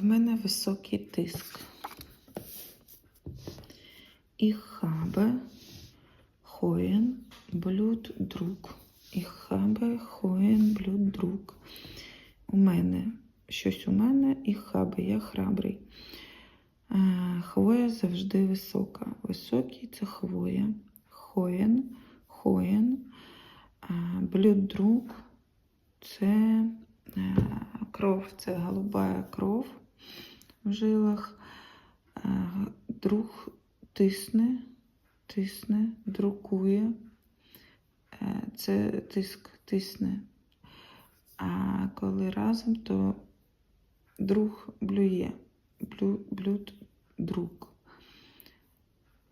В мене високий тиск. Ich habe hohen Blutdruck. Ich habe hohen Blutdruck. У мене щось у мене і habe, я храбрий. Е, Хвоя завжди висока. Високий це хвоя. Хоєн, хоєн. Блюдрук це е, кров, це голуба кров в жилах. Е, Друг тисне, тисне, друкує. Е, Це тиск, тисне. А коли разом, то друг блює. Блю, блюд друг.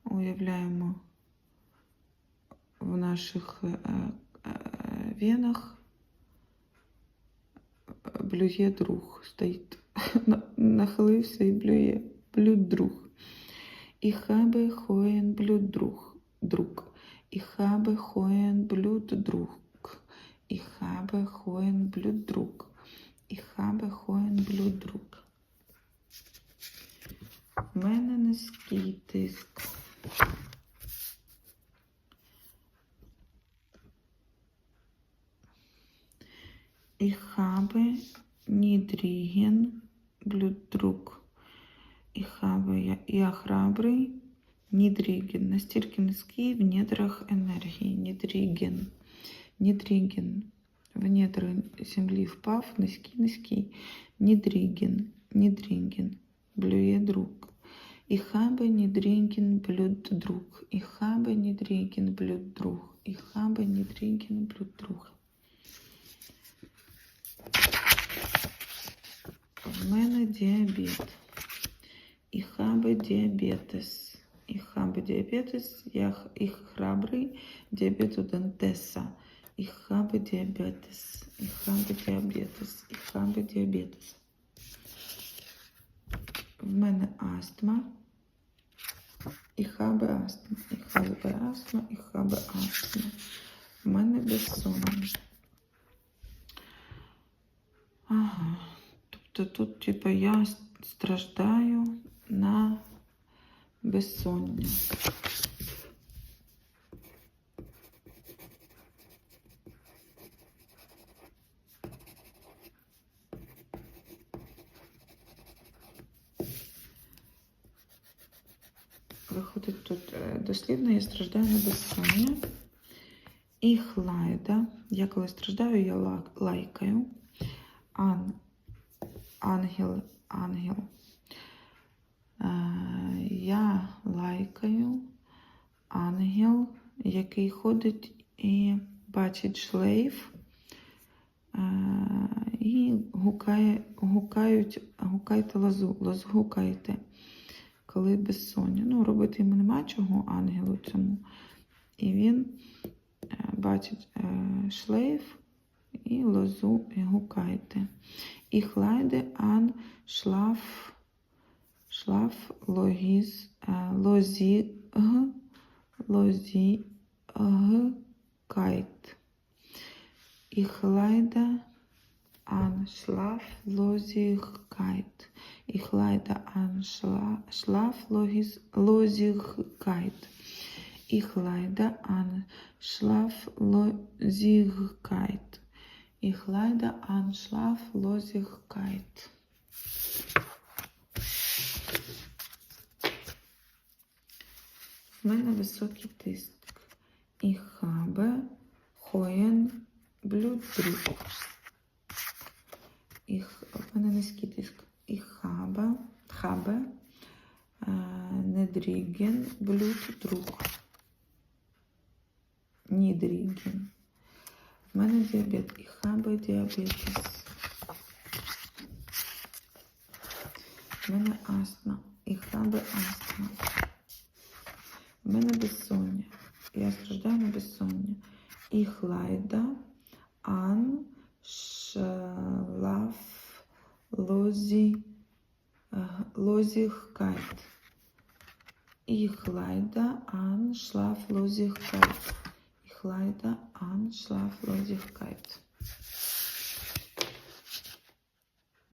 Уявляємо в наших е, венах блює друг. Стоїть, нахилився і блює. Блюд друг. Ich habe hohen Blutdruck. Druck. Ich habe hohen Blutdruck. Ich habe hohen Blutdruck. Ich habe hohen Blutdruck. В мене низький тиск. Ich habe niedrigen Blutdruck. Ich habe, я, я храбрий, niedrigen, настільки низький в недрах енергії. Niedrigen. Niedrigen. В недра землі впав, низький, низький. Niedrigen. Niedrigen. Блює друг. Ich habe niedrigen Blutdruck. Ich habe niedrigen Blutdruck. Ich habe niedrigen Blutdruck. В мене діабет. Ich habe Diabetes. Ich habe Diabetes. Я, х- ich храбрий. Діабет у Дантеса. Ich habe Diabetes. Ich habe Diabetes. Ich habe Diabetes. В мене астма. Ich habe Asthma. Ich habe Asthma. Ich habe Asthma. В мене безсоння. Ага. Тобто тут, типу, я страждаю на безсоння. Виходить тут е, дослівно, я страждаю на безсоння. І хлайда. Я коли страждаю, я лайкаю. Ан, ангел, ангел. Е, я лайкаю ангел, який ходить і бачить шлейф. Е, і гукає, гукають, гукайте лозу, лозу гукайте, коли безсоння. Ну, робити йому нема чого ангелу цьому. І він е, бачить шлейф і лозу і гукайте. І хлайде ан шлаф, шлаф логіз, е, лозіг, лозіг кайт. Ich leide an Schlaflosigkeit. Ich leide an Schla Schlaflosigkeit. Ich leide an Schlaflosigkeit. Ich leide an Schlaflosigkeit. В мене високий тиск. Ich habe hohen Blutdruck. Ich, в мене низький тиск. Ich habe, habe äh, niedrigen Blutdruck. Niedrigen. В мене діабет. Ich habe Diabetes. В мене астма. Ich habe Asthma. В мене безсоння. Я страждаю на безсоння. Ich leide an Schlaflosigkeit. Ich leide an Schlaflosigkeit. Ich Kleider, Anschlaf, Losigkeit.